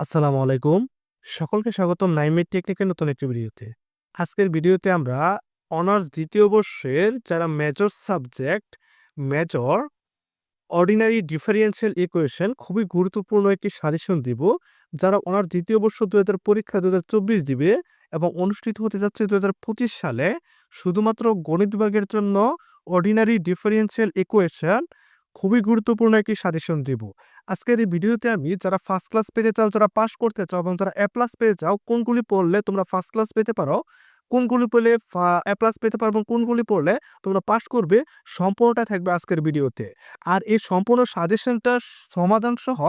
আসসালামু আলাইকুম। সকলকে স্বাগতম নাইমেড টেকনিকের নতুন একটি ভিডিওতে। আজকের ভিডিওতে আমরা অনার্স দ্বিতীয় বর্ষের যারা major subject, major, ordinary differential equation খুবই গুরুত্বপূর্ণ একটি সাজেশন দিব। যারা অনার্স দ্বিতীয় বর্ষ ২০০০ পরীক্ষা ২০২৪ দিবে এবং অনুষ্ঠিত হতে যাচ্ছে ২০২৫ সালে শুধুমাত্র গণিত বিভাগের জন্য অর্ডিনারি ডিফারেনশিয়াল ইকুয়েশন খুবই গুরুত্বপূর্ণ একটি সাজেশন দিব। আজকের এই ভিডিওতে আমি যারা ফার্স্ট ক্লাস পেতে চাও, যারা পাস করতে চাও এবং যারা এ প্লাস পেতে চাও, কোনগুলি পড়লে তোমরা ফার্স্ট ক্লাস পেতে পারো, কোনগুলি পড়লে এ প্লাস পেতে পারো এবং কোনগুলি পড়লে তোমরা পাস করবে, সম্পূর্ণটা থাকবে আজকের ভিডিওতে। আর এই সম্পূর্ণ সাজেশনটা সমাধান সহ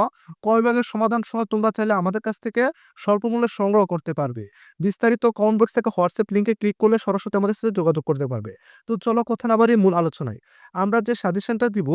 কয় ভাগের সমাধান সহ তোমরা চাইলে আমাদের কাছ থেকে স্বল্পমূল্যে সংগ্রহ করতে পারবে। বিস্তারিত কমেন্ট বক্স থেকে হোয়াটসঅ্যাপ লিঙ্কে ক্লিক করলে সরাসরি আমাদের সাথে যোগাযোগ করতে পারবে। তো চলো কথা না বাড়িয়ে মূল আলোচনায়। আমরা যে সাজেশনটা দিব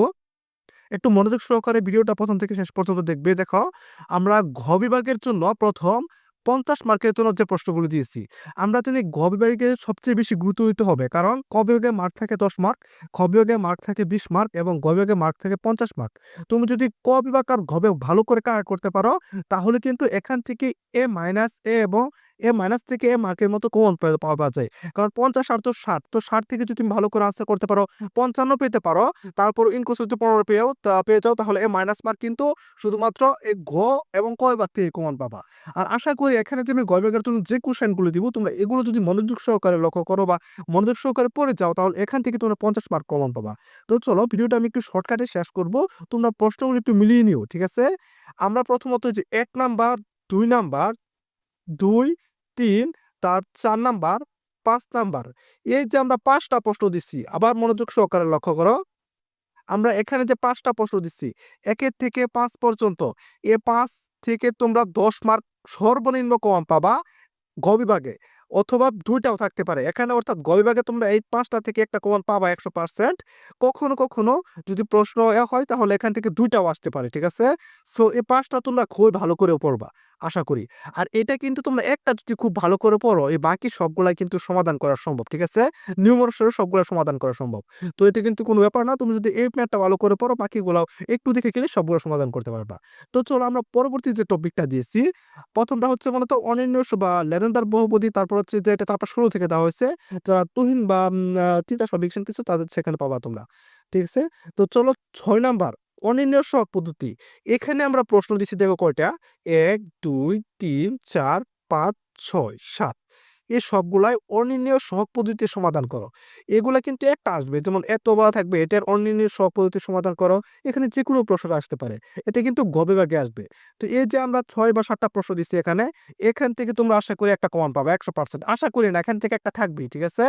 একটু মনোযোগ সহকারে ভিডিওটা প্রথম থেকে শেষ পর্যন্ত দেখবে। দেখো, আমরা ঘ বিভাগের জন্য প্রথম ৫০ মার্কের জন্য যে প্রশ্নগুলো দিয়েছি। আমরা জানি ঘ বিভাগে সবচেয়ে বেশি গুরুত্ব দিতে হবে। কারণ ক মার্ক থাকে ১০ মার্ক, খ মার্ক থাকে ২০ মার্ক এবং গ মার্ক থাকে ৫০ মার্ক। তুমি যদি ক বিভাগ আর ঘ বিভাগ ভালো করে কাভার করতে পারো তাহলে কিন্তু এখান থেকে এ মাইনাস এ এবং এ মাইনাস থেকে এ মার্কের মতো কমন পাওয়া যায়। কারণ ৫০ আর তো ৬০ তো ৬০ থেকে যদি তুমি ভালো করে আনসার করতে পারো, ৫৫ পেতে পারো, তারপর ইনক্লুস যদি ১৫ পেয়েও পেয়ে যাও তাহলে এ মাইনাস মার্ক কিন্তু শুধুমাত্র এই ঘ এবং ক থেকে কমন পাবা। আর আশা করি এখানে যে আমি গ জন্য যে কোয়েশ্চেনগুলো দিব তোমরা এগুলো যদি মনোযোগ সহকারে লক্ষ্য করো বা মনোযোগ সহকারে পড়ে যাও তাহলে এখান থেকে তোমরা ৫০ মার্ক কমন পাবা। তো চলো ভিডিওটা আমি একটু শর্টকাটে শেষ করব। তোমরা প্রশ্নগুলো একটু মিলিয়ে নিও, ঠিক আছে? আমরা প্রথমত যে এক নাম্বার, দুই নাম্বার, ২, ৩ তার চার নাম্বার, পাঁচ নাম্বার এই যে আমরা পাঁচটা প্রশ্ন দিচ্ছি আবার মনোযোগ সহকারে লক্ষ্য করো। আমরা এখানে যে ৫ টা প্রশ্ন দিচ্ছি, একের থেকে পাঁচ পর্যন্ত, এ পাঁচ থেকে তোমরা ১০ মার্ক সর্বনিম্ন কম পাবা গবিভাগে বিভাগে। অথবা দুইটাও থাকতে পারে। এখানে অর্থাৎ গবিভাগে তোমরা এই পাঁচটা থেকে একটা কমন পাবা ১০০%। কখনো, কখনো যদি প্রশ্ন হয় তাহলে এখান থেকে দুইটাও আসতে পারে, ঠিক আছে? সো এই পাঁচটা তোমরা খুবই ভালো করে পড়বা, আশা করি। আর এটা কিন্তু তোমরা একটা যদি খুব ভালো করে পড়ো এই বাকি সবগুলাই কিন্তু সমাধান করা সম্ভব, ঠিক আছে? নিউমারেটর সবগুলা সমাধান করা সম্ভব। তো এটা কিন্তু কোনো ব্যাপার না। তুমি যদি এই ম্যাথটা ভালো করে পড়ো বাকিগুলাও একটু দেখে গেলে সবগুলো সমাধান করতে পারবা। তো চলো আমরা পরবর্তী যে টপিকটা দিয়েছি, প্রথমটা হচ্ছে মূলত অনির্ণয় বা লেজেন্ডার বহুপদী তারপর হচ্ছে যে এটা তারপর শুরু থেকে দেওয়া হয়েছে। যারা তুহিন বা চিন্তা সব বিজ্ঞান কিছু তাদের সেখানে পাবা তোমরা। ঠিক আছে? তো চলো ছয় নাম্বার অনির্ণয় সহগ পদ্ধতি। এখানে আমরা প্রশ্ন দিচ্ছি দেখো কয়টা? ১, ২, ৩, ৪, ৫, ৬, ৭ এই সবগুলাই অনির্ণয় সহগ পদ্ধতিতে সমাধান করো। এগুলা কিন্তু একটা আসবে যেমন এত বলা থাকবে এটার অনির্ণয় সহগ পদ্ধতিতে সমাধান করো। এখানে যে কোনো প্রশ্ন আসতে পারে। এটা কিন্তু গ বিভাগে আসবে। তো এই যে আমরা ছয় বা ৭ টা প্রশ্ন দিচ্ছি এখানে, এখান থেকে তোমরা আশা করি একটা কমন পাবা ১০০%। আশা করি না এখান থেকে একটা থাকবেই, ঠিক আছে?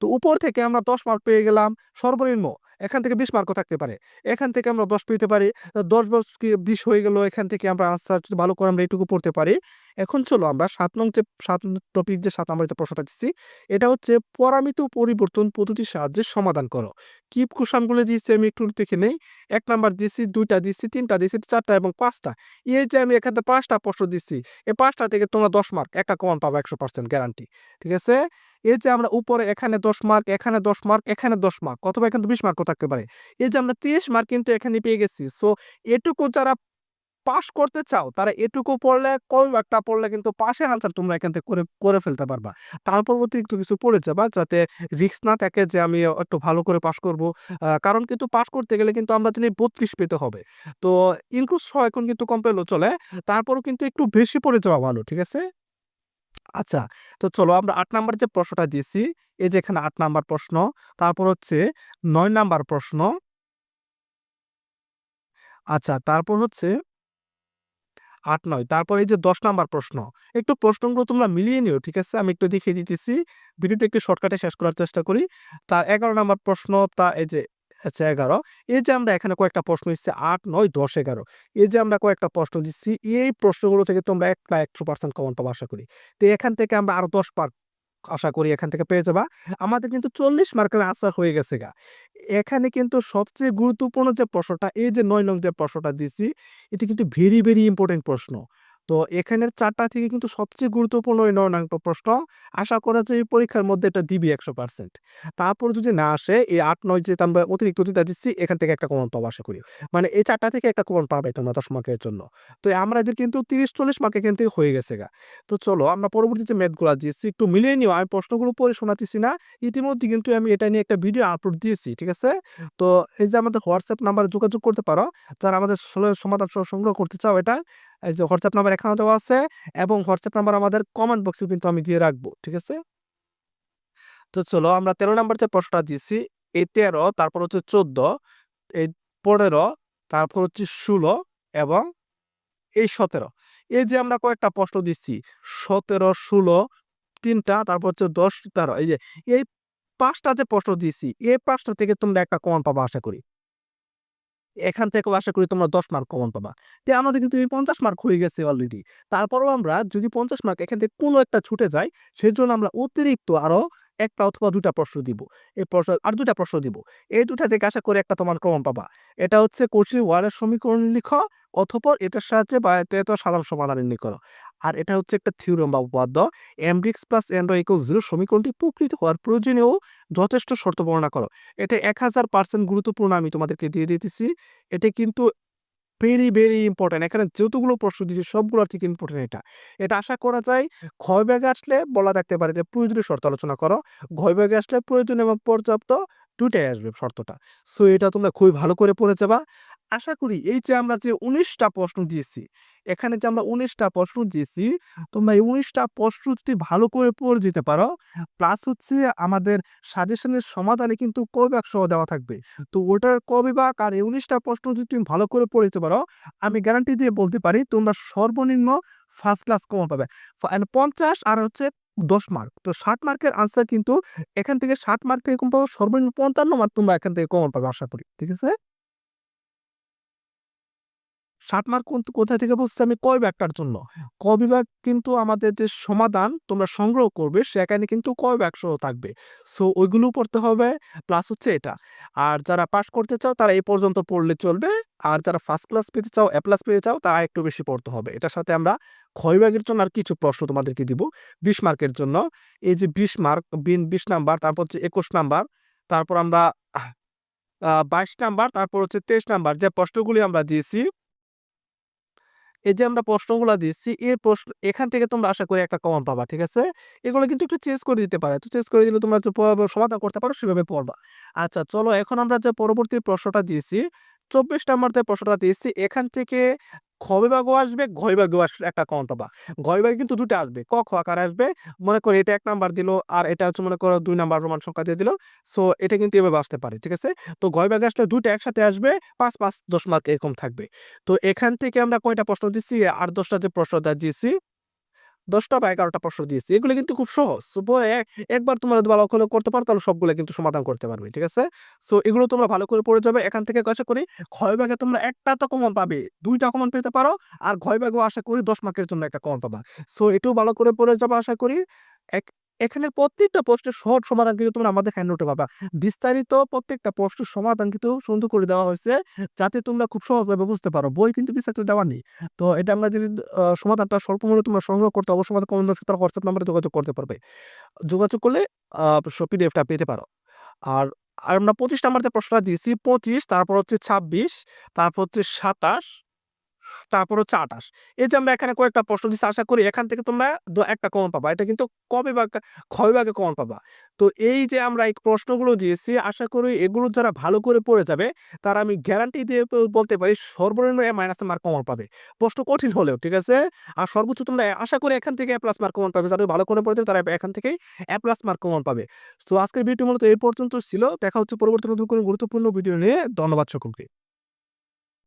তো উপর থেকে আমরা ১০ মার্ক পেয়ে গেলাম সর্বনিম্ন। এখান থেকে ২০ মার্কও থাকতে পারে। এখান থেকে আমরা ১০ পেতে পারি। ১০, ১০ কি ২০ হয়ে গেল। এখান থেকে আমরা আনসার যদি ভালো করে আমরা এটুকু পড়তে পারি। এখন চলো আমরা সাত নং যে ৭ টপিক যে ৭ যে প্রশ্নটা দিচ্ছি, এটা হচ্ছে পরামিত পরিবর্তন পদ্ধতির সাহায্যে সমাধান করো। কি কোশ্চেনগুলো দিয়েছি আমি একটু দেখে নেই। এক নাম্বার দিয়েছি, ২ টা দিয়েছি, ৩ টা দিয়েছি, ৪ টা এবং পাঁচটা এই যে আমি এখানে ৫ টা প্রশ্ন দিচ্ছি, এই পাঁচটা থেকে তোমরা 10 মার্ক একটা কমন পাবো একশো পার্সেন্ট গ্যারান্টি। ঠিক আছে? এই যে আমরা উপরে এখানে ১০ মার্ক, এখানে ১০ মার্ক, এখানে ১০ মার্ক অথবা এখানে ২০ মার্কও থাকতে পারে। এই যে আমরা ৩০ মার্ক কিন্তু এখানে পেয়ে গেছি। সো এটুকু যারা পাস করতে চাও তারা এটুকু পড়লে ক একটা পড়লে কিন্তু পাসের আনসার তোমরা এখান থেকে করে করে ফেলতে পারবা। তার পরবর্তী একটু কিছু পড়ে যাবা যাতে রিস্ক না থাকে যে আমি একটু ভালো করে পাস করব। কারণ কিন্তু পাস করতে গেলে কিন্তু আমরা জানি ৩২ পেতে হবে। তো ইনক্লুস সহ এখন কিন্তু কম পেলেও চলে। তারপরও কিন্তু একটু বেশি পড়ে যাওয়া ভালো, ঠিক আছে? আচ্ছা, তো চলো আমরা আট নাম্বার যে প্রশ্নটা দিয়েছি, এই যে এখানে আট নাম্বার প্রশ্ন, তারপর হচ্ছে নয় নাম্বার প্রশ্ন। আচ্ছা, তারপর হচ্ছে ৮, ৯ তারপর এই যে ১০ নাম্বার প্রশ্ন। একটু প্রশ্নগুলো তোমরা মিলিয়ে নিও, ঠিক আছে? আমি একটু দেখিয়ে দিতেছি। ভিডিওটা একটু শর্টকাটে শেষ করার চেষ্টা করি। তা ১১ নাম্বার প্রশ্ন তা এই যে আচ্ছা ১১ এই যে আমরা এখানে কয়েকটা প্রশ্ন দিচ্ছি আট নয় দশ এগারো এই যে আমরা কয়েকটা প্রশ্ন দিচ্ছি, এই প্রশ্নগুলো থেকে তোমরা একটা ১০০% কমন পাবো আশা করি। তো এখান থেকে আমরা আরও ১০ মার্ক আশা করি এখান থেকে পেয়ে যাবা। আমাদের কিন্তু ৪০ মার্কের আনসার হয়ে গেছে গা। এখানে কিন্তু সবচেয়ে গুরুত্বপূর্ণ যে প্রশ্নটা এই যে নয় নং যে প্রশ্নটা দিছি, এটি কিন্তু ভেরি, ভেরি ইম্পর্টেন্ট প্রশ্ন। তো এখানের চারটা থেকে কিন্তু সবচেয়ে গুরুত্বপূর্ণ নয় নং প্রশ্ন। আশা করা যায় পরীক্ষার মধ্যে এটা দিবি একশো পার্সেন্ট। তারপর যদি না আসে, এই আট নয় যে আমরা অতিরিক্ত দুটা দিচ্ছি, এখান থেকে একটা কমন পাবো আশা করি। মানে এই চারটা থেকে একটা কমন পাবে তোমরা দশ মার্কের জন্য। তো আমরা এদের কিন্তু তিরিশ চল্লিশ মার্ক এখান থেকে হয়ে গেছে গা। তো চলো আমরা পরবর্তী যে ম্যাথগুলো দিয়েছি, একটু মিলিয়ে নিও। আমি প্রশ্নগুলো পরে শোনাতেছি না। ইতিমধ্যে কিন্তু আমি এটা নিয়ে একটা ভিডিও আপলোড দিয়েছি, ঠিক আছে? তো এই যে আমাদের হোয়াটসঅ্যাপ নাম্বারে যোগাযোগ করতে পারো। যারা আমাদের সমাধান সংগ্রহ করতে চাও এটা যে হোয়াটসঅ্যাপ নাম্বার এখানে দেওয়া আছে এবং হোয়াটসঅ্যাপ নাম্বার আমাদের কমেন্ট বক্সে কিন্তু আমি দিয়ে রাখব, ঠিক আছে? তো চলো আমরা তেরো নাম্বার যে প্রশ্নটা দিয়েছি, এই তেরো, তারপর হচ্ছে চোদ্দ, এই পনেরো, তারপর হচ্ছে ষোলো এবং এই সতেরো। এই যে আমরা কয়েকটা প্রশ্ন দিচ্ছি, সতেরো, ষোলো, তিনটা, তারপর হচ্ছে দশ, তেরো, এই যে এই পাঁচটা যে প্রশ্ন দিয়েছি, এই পাঁচটা থেকে তোমরা একটা কমন পাবা, আশা করি। এখান থেকেও আশা করি তোমরা দশ মার্ক কমন পাবা। তো আমাদের কিন্তু এই পঞ্চাশ মার্ক হয়ে গেছে অলরেডি তারপরও আমরা যদি পঞ্চাশ মার্ক এখান থেকে কোনো একটা ছুটে যায় সেজন্য আমরা অতিরিক্ত আরও একটা অথবা দুটা প্রশ্ন দিব। এই প্রশ্ন আর দুটা প্রশ্ন দিব। এই দুটা থেকে আশা করি একটা তোমার কমন পাবা। এটা হচ্ছে কোচি ওয়ারের সমীকরণ লিখো অথবা এটার সাহায্যে বা এটা সাধারণ সমাধান করো আর এটা হচ্ছে একটা থিওরম বা উপাদ্য M dx plus N dy equal zero সমীকরণটি প্রকৃত হওয়ার প্রয়োজনীয় যথেষ্ট শর্ত বর্ণনা করো। এটা এক হাজার পার্সেন্ট গুরুত্বপূর্ণ আমি তোমাদেরকে দিয়ে দিতেছি। এটা কিন্তু ভেরি ভেরি ইম্পর্টেন্ট এখানে যতগুলো প্রশ্ন দিয়েছে, সবগুলো থেকে ইম্পর্টেন্ট এটা। এটা আশা করা যায় ক্ষয় ব্যাগে আসলে বলা থাকতে পারে যে প্রয়োজনীয় শর্ত আলোচনা করো। ক্ষয় ব্যাগে আসলে প্রয়োজন এবং পর্যাপ্ত দুটাই আসবে শর্তটা। সো, এটা তোমরা খুবই ভালো করে পড়ে যাবা। আশা করি এই যে আমরা যে উনিশটা প্রশ্ন দিয়েছি, এখানে যে আমরা উনিশটা প্রশ্ন দিয়েছি, তোমরা এই উনিশটা প্রশ্ন যদি ভালো করে পড়ে যেতে পারো প্লাস হচ্ছে আমাদের সাজেশনের সমাধানে কিন্তু কবিভাগ সহ দেওয়া থাকবে। তো ওটার কবিভাগ আর এই উনিশটা প্রশ্ন যদি তুমি ভালো করে পড়ে যেতে পারো, আমি গ্যারান্টি দিয়ে বলতে পারি তোমরা সর্বনিম্ন ফার্স্ট ক্লাস কমন পাবে। পঞ্চাশ আর হচ্ছে দশ মার্ক তো ষাট মার্কের আনসার কিন্তু এখান থেকে ষাট মার্ক থেকে কম পাবো সর্বনিম্ন পঞ্চান্ন মার্ক তোমরা এখান থেকে কমন পাবে, আশা করি, ঠিক আছে? ষাট মার্ক কোথা থেকে বলছি আমি ক বিভাগটার জন্য? ক বিভাগ কিন্তু আমাদের যে সমাধান তোমরা সংগ্রহ করবে, সেখানে কিন্তু ক বিভাগ সহ থাকবে। সো ওইগুলো পড়তে হবে, প্লাস হচ্ছে এটা। আর যারা পাস করতে চাও, তারা এই পর্যন্ত পড়লে চলবে। আর যারা ফার্স্ট ক্লাস পেতে চাও এ প্লাস পেতে চাও তারা একটু বেশি পড়তে হবে। এটার সাথে আমরা ক্ষয় বিভাগের জন্য আর কিছু প্রশ্ন তোমাদেরকে দিব। বিশ মার্কের জন্য। এই যে বিশ মার্ক, বিন বিশ নাম্বার, তারপর হচ্ছে একুশ নাম্বার, তারপর আমরা বাইশ নাম্বার, তারপর হচ্ছে তেইশ নাম্বার, যে প্রশ্নগুলি আমরা দিয়েছি এই যে আমরা প্রশ্নগুলো দিচ্ছি, এই প্রশ্ন, এখান থেকে তোমরা আশা করি একটা কমন পাবা, ঠিক আছে? এগুলো কিন্তু একটু চেঞ্জ করে দিতে পারে। তো চেঞ্জ করে দিলে তোমরা সমাধান করতে পারো, সেভাবে পড়বা। আচ্ছা চলো এখন আমরা যে পরবর্তী প্রশ্নটা দিয়েছি চব্বিশ নাম্বার যে প্রশ্নটা দিয়েছি, এখান থেকে খ আসবে ঘ বিভাগও আসবে একটা কমন পাবা। ঘ কিন্তু দুটো আসবে, ক, খ আকার আসবে, মনে করো এটা এক নাম্বার দিল, আর এটা হচ্ছে মনে করো দুই নাম্বার প্রমাণ সংখ্যা দিয়ে দিল সো এটা কিন্তু এভাবে আসতে পারে, ঠিক আছে? তো ঘ বিভাগে আসলে দুটো একসাথে আসবে, পাঁচ পাঁচ দশ মার্ক এরকম থাকবে। তো এখান থেকে আমরা কয়টা প্রশ্ন দিচ্ছি আর দশটা যে প্রশ্নটা দিয়েছি দশটা বা এগারোটা প্রশ্ন দিয়েছি। এগুলো কিন্তু খুব সহজ। সো একবার তোমরা ভালো করে করতে পারো, তাহলে সবগুলো কিন্তু সমাধান করতে পারবে, ঠিক আছে? সো এগুলো তোমরা ভালো করে পড়ে যাবে। এখান থেকে আশা করি ক্ষয় ভাগে তোমরা একটা তো কমন পাবে, দুইটা কমন পেতে পারো। আর ক্ষয় ভাগেও আশা করি দশ মার্কের জন্য একটা কমন পাবা। সো এটাও ভালো করে পড়ে যাবে, আশা করি। এক এখানে প্রত্যেকটা প্রশ্নের সহজ সমাধান কিন্তু তোমরা আমাদের হ্যান্ড নোটে পাবা। বিস্তারিত প্রত্যেকটা প্রশ্নের সমাধান কিন্তু সুন্দর করে দেওয়া হয়েছে, যাতে তোমরা খুব সহজভাবে বুঝতে পারো। বই কিন্তু বিস্তারিত দেওয়া নেই। তো এটা আমরা যদি সমাধানটা স্বল্প মূল্যে তোমরা সংগ্রহ করতে অবশ্যই আমাদের কমেন্ট বক্সে তারা হোয়াটসঅ্যাপ নাম্বারে যোগাযোগ করতে পারবে। যোগাযোগ করলে পিডিএফটা পেতে পারো। আর আর আমরা পঁচিশ নাম্বার যে প্রশ্নটা দিয়েছি, পঁচিশ, তারপর হচ্ছে ছাব্বিশ, তারপর হচ্ছে সাতাশ তারপর হচ্ছে আটাশ। এই যে আমরা এখানে কয়েকটা প্রশ্ন দিচ্ছি আশা করি এখান থেকে তোমরা একটা কমন পাবা। এটা কিন্তু কবে বা ক্ষয় ভাগে কমন পাবা। তো এই যে আমরা এই প্রশ্নগুলো দিয়েছি, আশা করি এগুলো যারা ভালো করে পড়ে যাবে, তারা আমি গ্যারান্টি দিয়ে বলতে পারি সর্বনিম্ন এ মাইনাস মার্ক কমন পাবে। প্রশ্ন কঠিন হলেও, ঠিক আছে? আর সর্বোচ্চ তোমরা আশা করি এখান থেকে এ প্লাস মার্ক কমন পাবে। যারা ভালো করে পড়ে তারা এখান থেকেই এ প্লাস মার্ক কমন পাবে। তো আজকের ভিডিও মূলত এই পর্যন্ত ছিল। দেখা হচ্ছে পরবর্তী নতুন কোনো গুরুত্বপূর্ণ ভিডিও নিয়ে। ধন্যবাদ সকলকে।